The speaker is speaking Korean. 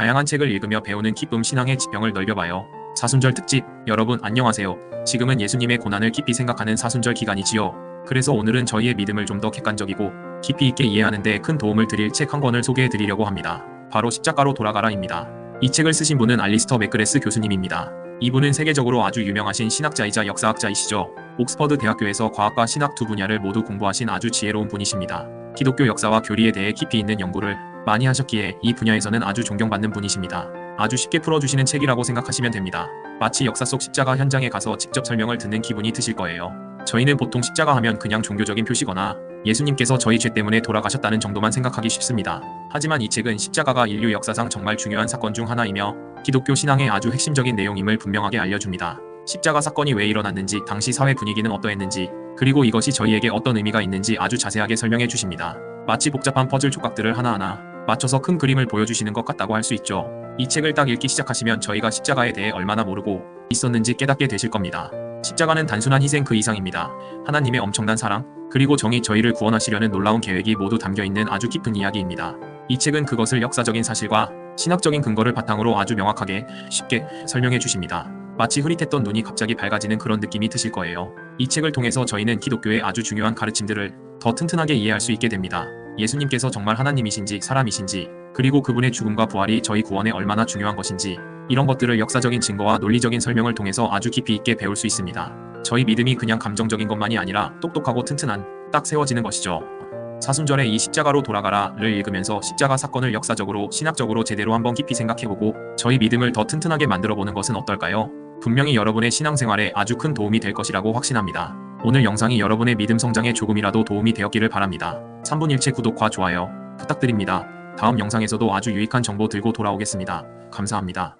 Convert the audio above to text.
다양한 책을 읽으며 배우는 기쁨 신앙의 지평을 넓혀봐요. 사순절 특집 여러분 안녕하세요. 지금은 예수님의 고난을 깊이 생각하는 사순절 기간이지요. 그래서 오늘은 저희의 믿음을 좀 더 객관적이고 깊이 있게 이해하는 데 큰 도움을 드릴 책 한 권을 소개해 드리려고 합니다. 바로 십자가로 돌아가라입니다. 이 책을 쓰신 분은 알리스터 맥그레스 교수님입니다. 이분은 세계적으로 아주 유명하신 신학자이자 역사학자이시죠. 옥스퍼드 대학교에서 과학과 신학 두 분야를 모두 공부하신 아주 지혜로운 분이십니다. 기독교 역사와 교리에 대해 깊이 있는 연구를 많이 하셨기에 이 분야에서는 아주 존경받는 분이십니다. 아주 쉽게 풀어주시는 책이라고 생각하시면 됩니다. 마치 역사 속 십자가 현장에 가서 직접 설명을 듣는 기분이 드실 거예요. 저희는 보통 십자가 하면 그냥 종교적인 표시거나 예수님께서 저희 죄 때문에 돌아가셨다는 정도만 생각하기 쉽습니다. 하지만 이 책은 십자가가 인류 역사상 정말 중요한 사건 중 하나이며 기독교 신앙의 아주 핵심적인 내용임을 분명하게 알려줍니다. 십자가 사건이 왜 일어났는지, 당시 사회 분위기는 어떠했는지, 그리고 이것이 저희에게 어떤 의미가 있는지 아주 자세하게 설명해 주십니다. 마치 복잡한 퍼즐 조각들을 하나하나 맞춰서 큰 그림을 보여주시는 것 같다고 할 수 있죠. 이 책을 딱 읽기 시작하시면 저희가 십자가에 대해 얼마나 모르고 있었는지 깨닫게 되실 겁니다. 십자가는 단순한 희생 그 이상입니다. 하나님의 엄청난 사랑, 그리고 정이 저희를 구원하시려는 놀라운 계획이 모두 담겨 있는 아주 깊은 이야기입니다. 이 책은 그것을 역사적인 사실과 신학적인 근거를 바탕으로 아주 명확하게 쉽게 설명해 주십니다. 마치 흐릿했던 눈이 갑자기 밝아지는 그런 느낌이 드실 거예요. 이 책을 통해서 저희는 기독교의 아주 중요한 가르침들을 더 튼튼하게 이해할 수 있게 됩니다. 예수님께서 정말 하나님이신지 사람이신지 그리고 그분의 죽음과 부활이 저희 구원에 얼마나 중요한 것인지 이런 것들을 역사적인 증거와 논리적인 설명을 통해서 아주 깊이 있게 배울 수 있습니다. 저희 믿음이 그냥 감정적인 것만이 아니라 똑똑하고 튼튼한 딱 세워지는 것이죠. 사순절에 이 십자가로 돌아가라를 읽으면서 십자가 사건을 역사적으로 신학적으로 제대로 한번 깊이 생각해보고 저희 믿음을 더 튼튼하게 만들어 보는 것은 어떨까요? 분명히 여러분의 신앙생활에 아주 큰 도움이 될 것이라고 확신합니다. 오늘 영상이 여러분의 믿음 성장에 조금이라도 도움이 되었기를 바랍니다. 3분 1채 구독과 좋아요 부탁드립니다. 다음 영상에서도 아주 유익한 정보 들고 돌아오겠습니다. 감사합니다.